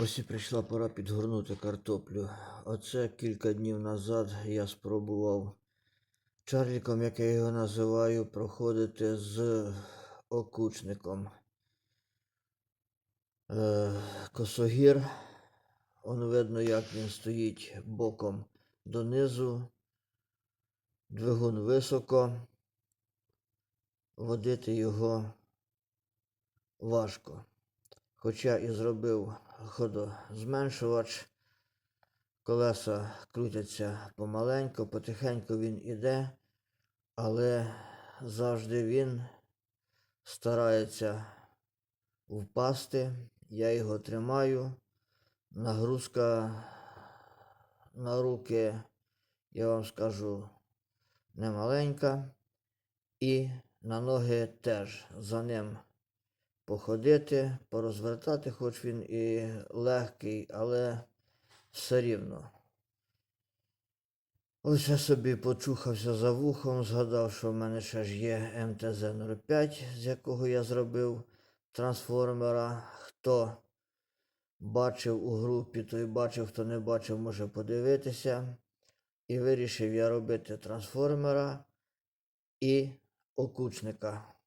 Ось і прийшла пора підгорнути картоплю. Оце кілька днів назад я спробував чарліком, як я його називаю, проходити з окучником. Е, косогір. Он видно, як він стоїть боком донизу. Двигун високо. Водити його важко. Хоча і зробив ходозменшувач, колеса крутяться помаленько, потихеньку він іде, але завжди він старається впасти. Я його тримаю. Нагрузка на руки, я вам скажу, немаленька. І на ноги теж за ним походити, порозвертати, хоч він і легкий, але все рівно. Ось я собі почухався за вухом, згадав, що в мене ще ж є МТЗ-05, з якого я зробив трансформера. Хто бачив у групі, той бачив, хто не бачив, може подивитися. І вирішив я робити трансформера і окучника.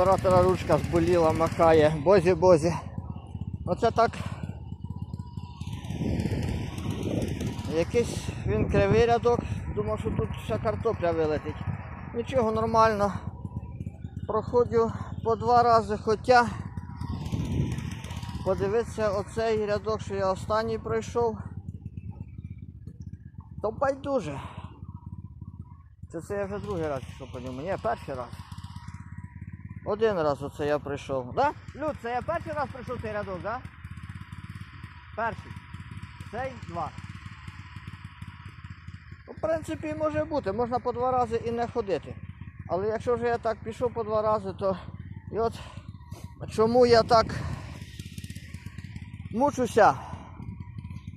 Оператора ручка зболіла, махає. Бозі, бозі. Оце так. Якийсь він кривий рядок. Думав, що тут ще картопля вилетить. Нічого нормально. Проходжу по два рази, хоча подивитися оцей рядок, що я останній пройшов. То байдуже. Це, це я вже другий раз пішов по ньому. Ні, перший раз. Один раз оце я прийшов. Да? Люд, це я перший раз прийшов цей рядок, да? Перший. Цей два. Ну, в принципі, може бути. Можна по два рази і не ходити. Але якщо вже я так пішов по два рази, то і от чому я так мучуся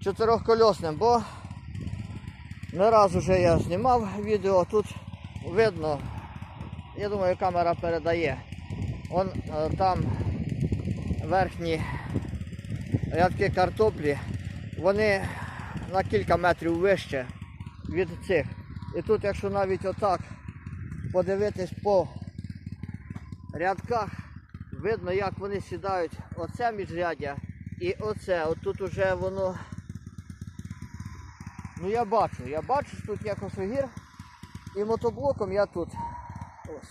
чотирьохкольосним, бо не раз уже я знімав відео, тут видно, я думаю, камера передає. Он е, там верхні рядки картоплі, вони на кілька метрів вище від цих. І тут, якщо навіть отак подивитись по рядках, видно, як вони сідають оце міжряддя і оце. От тут уже воно Ну я бачу, я бачу, що тут є косогір і мотоблоком я тут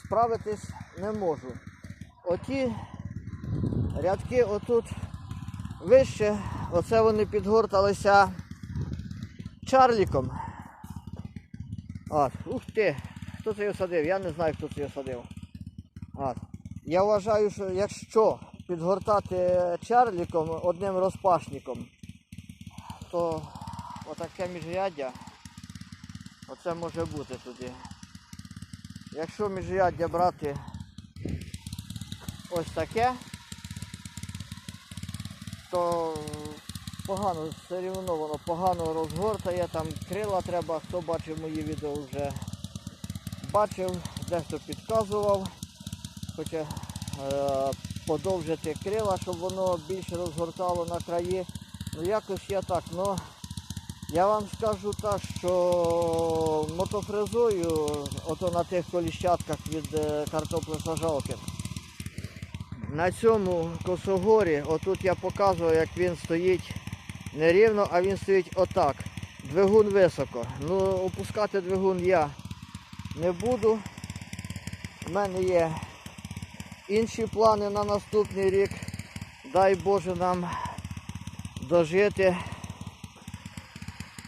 справитись не можу. Оті рядки отут вище, оце вони підгорталися чарліком. От, ух ти, хто це його садив? Я не знаю, хто це його садив. От. Я вважаю, що якщо підгортати чарліком одним розпашником, то отаке міжряддя, оце може бути туди. Якщо міжряддя брати ось таке, то погано, все рівно воно погано розгортає, там крила треба, хто бачив мої відео вже бачив, дехто підказував, хоче е, подовжити крила, щоб воно більше розгортало на краї. Ну якось я так, ну я вам скажу так, що мотофрезою, ото на тих коліщатках від е, картоплесажалки, на цьому косогорі, отут я показував, як він стоїть не рівно, а він стоїть отак. Двигун високо. Ну, опускати двигун я не буду. У мене є інші плани на наступний рік. Дай Боже нам дожити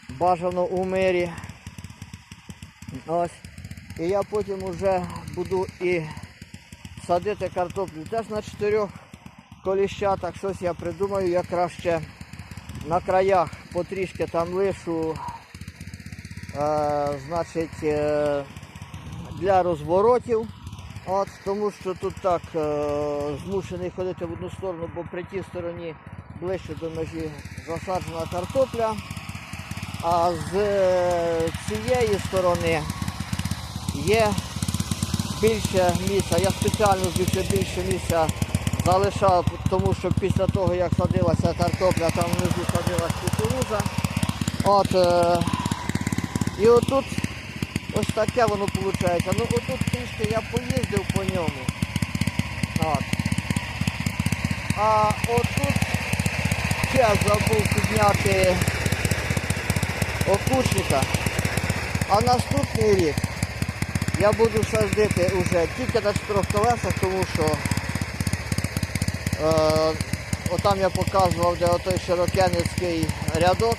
Бажано у мирі. Ось. І я потім вже буду і садити картоплю теж на чотирьох коліщатах. Щось я придумаю, я краще на краях потрішки там лишу, е, значить, е, для розворотів. От, тому що тут так е, змушений ходити в одну сторону, бо при тій стороні ближче до межі засаджена картопля. А з е, цієї сторони є більше місця. Я спеціально звідси більше місця залишав, тому що після того, як садилася картопля, там внизу садилась кукуруза. От, е, і отут ось таке воно виходить. Ну отут трішки я поїздив по ньому. От. А отут ще забув підняти окучника. А наступний рік я буду садити вже тільки на чотирьох колесах, тому що е, отам я показував, де отой широкенницький рядок.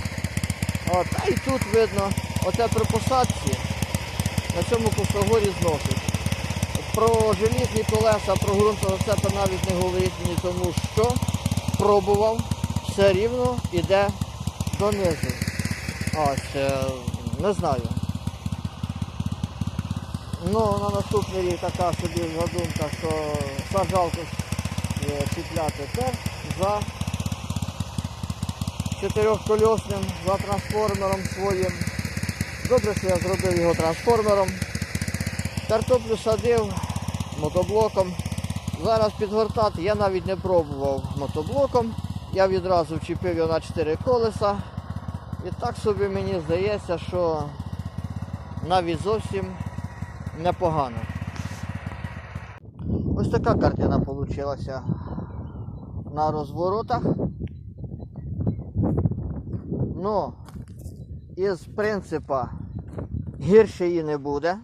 От, а і тут видно, оце при посадці на цьому косогорі зносить. Про желізні колеса, про ґрунтозацепи навіть не говорить мені, тому що пробував, все рівно йде донизу. Ось, е, не знаю. Ну, на наступний рік така собі задумка, що саджалку е, чіпляти теж за чотирьохкольосним, за трансформером своїм. Добре, що я зробив його трансформером. Картоплю садив мотоблоком. Зараз підгортати я навіть не пробував мотоблоком. Я відразу вчепив його на 4 колеса. І так собі мені здається, що навіть зовсім непогано. Ось така картина вийшла на розворотах. Ну, із принципа гірше її не буде.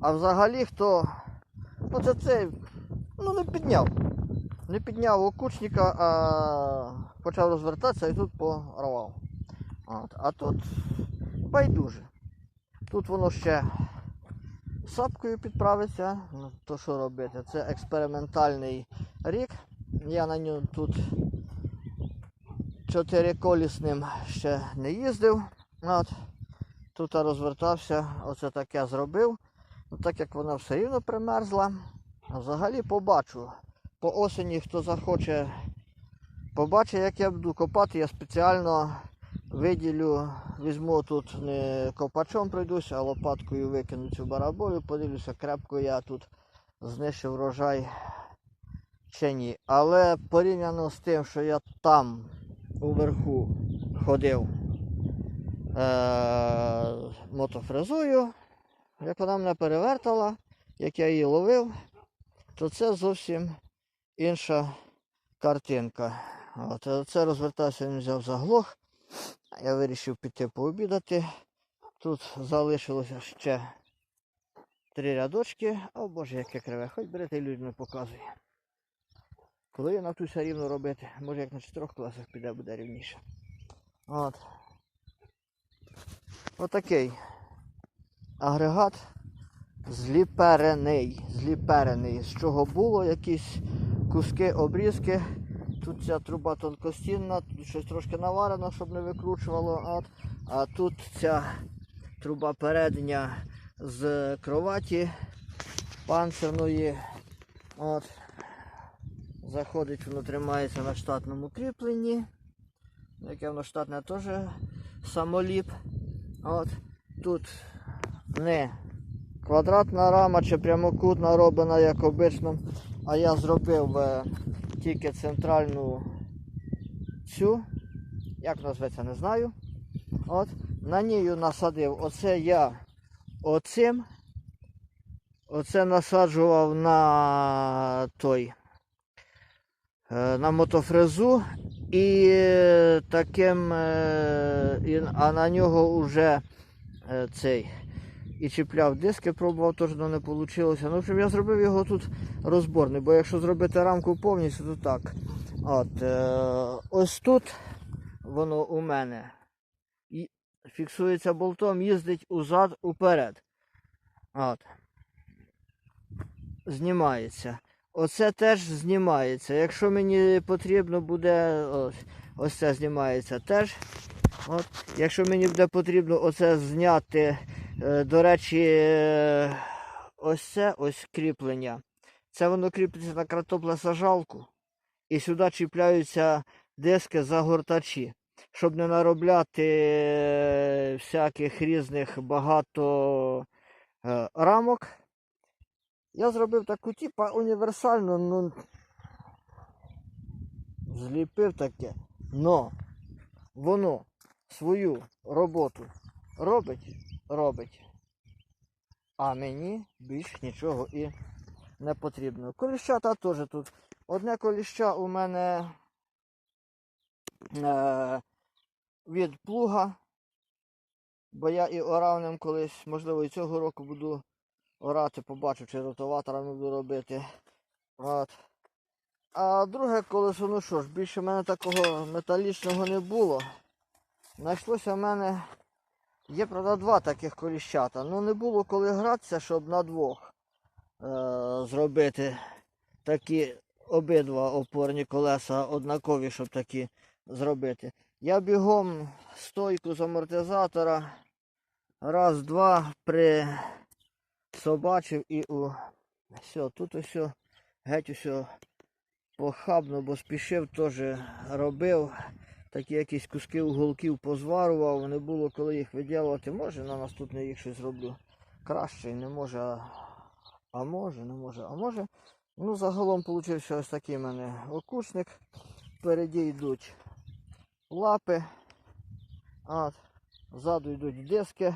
А взагалі хто ну це ну не підняв. Не підняв окучника, а почав розвертатися і тут порвав. От. А тут байдуже. Тут воно ще сапкою підправиться. Ну, то що робити? Це експериментальний рік. Я на ньому тут чотириколісним ще не їздив. От. Тут розвертався, оце таке зробив. Ну, так як вона все рівно примерзла. Взагалі побачу. По осені, хто захоче побачить, як я буду копати, я спеціально виділю, візьму тут не копачом пройдуся, а лопаткою викину цю бараболю, подивлюся, крепко я тут знищив врожай чи ні. Але порівняно з тим, що я там уверху ходив е- мотофрезою, як вона мене перевертала, як я її ловив, то це зовсім інша картинка. От, е, це розвертався, він взяв заглох. Я вирішив піти пообідати. Тут залишилося ще три рядочки. О боже, яке криве. Хоч берете людям показує. Коли я навчуся рівно робити, може як на чотирьох класах піде, буде рівніше. От. Отакий агрегат зліперений. Зліперений. З чого було якісь куски, обрізки. Тут ця труба тонкостінна, тут щось трошки наварено, щоб не викручувало. От. А тут ця труба передня з кроваті панцирної. От. Заходить, воно тримається на штатному кріпленні. Яке воно штатне теж самоліп. От. Тут не квадратна рама чи прямокутна роблена, як обично. А я зробив е, тільки центральну цю, як назветься, не знаю. От, на нею насадив. Оце я оцим. Оце насаджував на той. е, На мотофрезу і таким, е, а на нього вже е, цей і чіпляв диски, пробував, теж воно не вийшло. Ну, в общем, я зробив його тут розборний, бо якщо зробити рамку повністю, то так. От, е, ось тут воно у мене фіксується болтом, їздить узад уперед. От. Знімається. Оце теж знімається. Якщо мені потрібно буде, ось, ось це знімається теж. От. Якщо мені буде потрібно оце зняти, до речі, е, ось це ось кріплення. Це воно кріпиться на картоплесажалку. І сюди чіпляються диски загортачі, щоб не наробляти е, всяких різних багато е, рамок. Я зробив таку типа універсальну, ну зліпив таке, но воно свою роботу робить, робить. А мені більш нічого і не потрібно. Коліщата теж тут. Одне коліща у мене е, від плуга, бо я і орав ним колись, можливо, і цього року буду орати, побачу, чи ротоваторами буду робити. От. А друге колесо, ну що ж, більше в мене такого металічного не було. Знайшлося в мене. Є, правда, два таких коліщата. Ну не було коли гратися, щоб на двох е- зробити такі обидва опорні колеса однакові, щоб такі зробити. Я бігом стойку з амортизатора. Раз, два, при собачив і у все, тут усе, геть усе похабно, бо спішив теж робив. Такі якісь куски уголків позварував, не було коли їх виділувати. Може на наступний їх щось зроблю краще, не може, а, а може, не може, а може. Ну, загалом получився ось такий в мене окушник. Впереді йдуть лапи. От. Ззаду йдуть диски.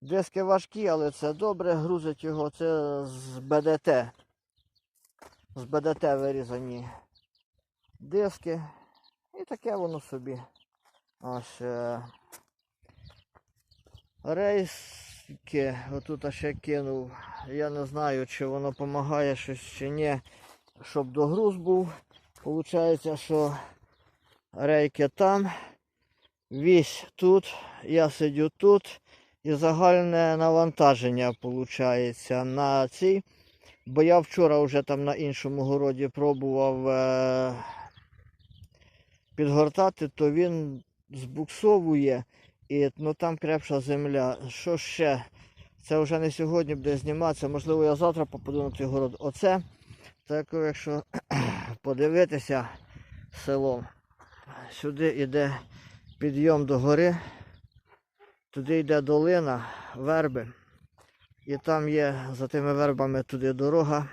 Диски важкі, але це добре. Грузить його. Це з БДТ. З БДТ вирізані диски. Таке воно собі. Ось е, рейски. Отут ще кинув. Я не знаю, чи воно допомагає щось чи ні. Щоб догруз був. Получається, що рейки там. Вісь тут. Я сидю тут. І загальне навантаження виходить на цій. Бо я вчора вже там на іншому городі пробував е, підгортати, то він збуксовує і ну, там крепша земля. Що ще? Це вже не сьогодні буде зніматися. Можливо, я завтра попаду на той город. Оце, так якщо подивитися селом, сюди йде підйом до гори. Туди йде долина, верби. І там є за тими вербами туди дорога.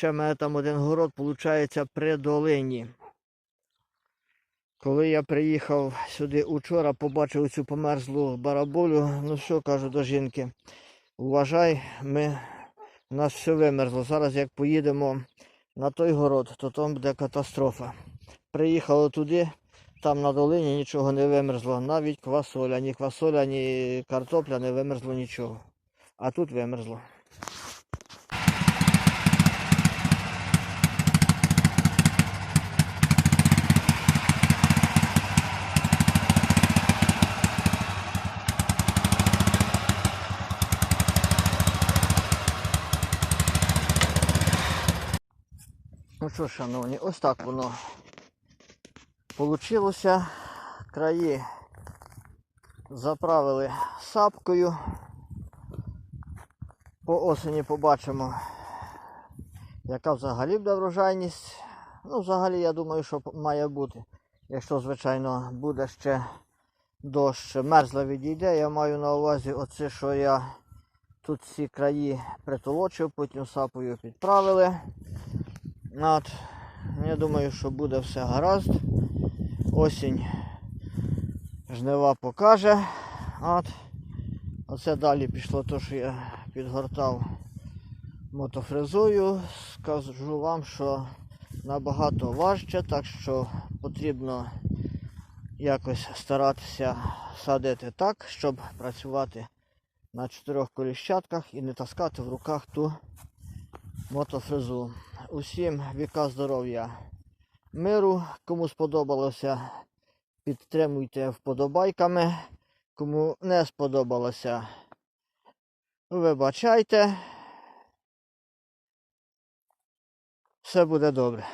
Ще там один город, виходить, при долині. Коли я приїхав сюди учора, побачив цю померзлу бараболю, ну що кажу до жінки, вважай, ми, у нас все вимерзло. Зараз як поїдемо на той город, то там буде катастрофа. Приїхали туди, там на долині нічого не вимерзло, навіть квасоля, ні квасоля, ні картопля не вимерзло нічого. А тут вимерзло. Що, шановні, ось так воно получилося. Краї заправили сапкою. По осені побачимо, яка взагалі буде врожайність. Ну, взагалі, я думаю, що має бути. Якщо, звичайно, буде ще дощ мерзла відійде, я маю на увазі оце, що я тут всі краї притолочив, потім сапою підправили. От. Я думаю, що буде все гаразд. Осінь жнива покаже. От. Оце далі пішло те, що я підгортав мотофрезою. Скажу вам, що набагато важче, так що потрібно якось старатися садити так, щоб працювати на чотирьох коліщатках і не таскати в руках ту мотофрезу. Усім віка здоров'я, миру. Кому сподобалося, Підтримуйте вподобайками. Кому не сподобалося, вибачайте. Все буде добре.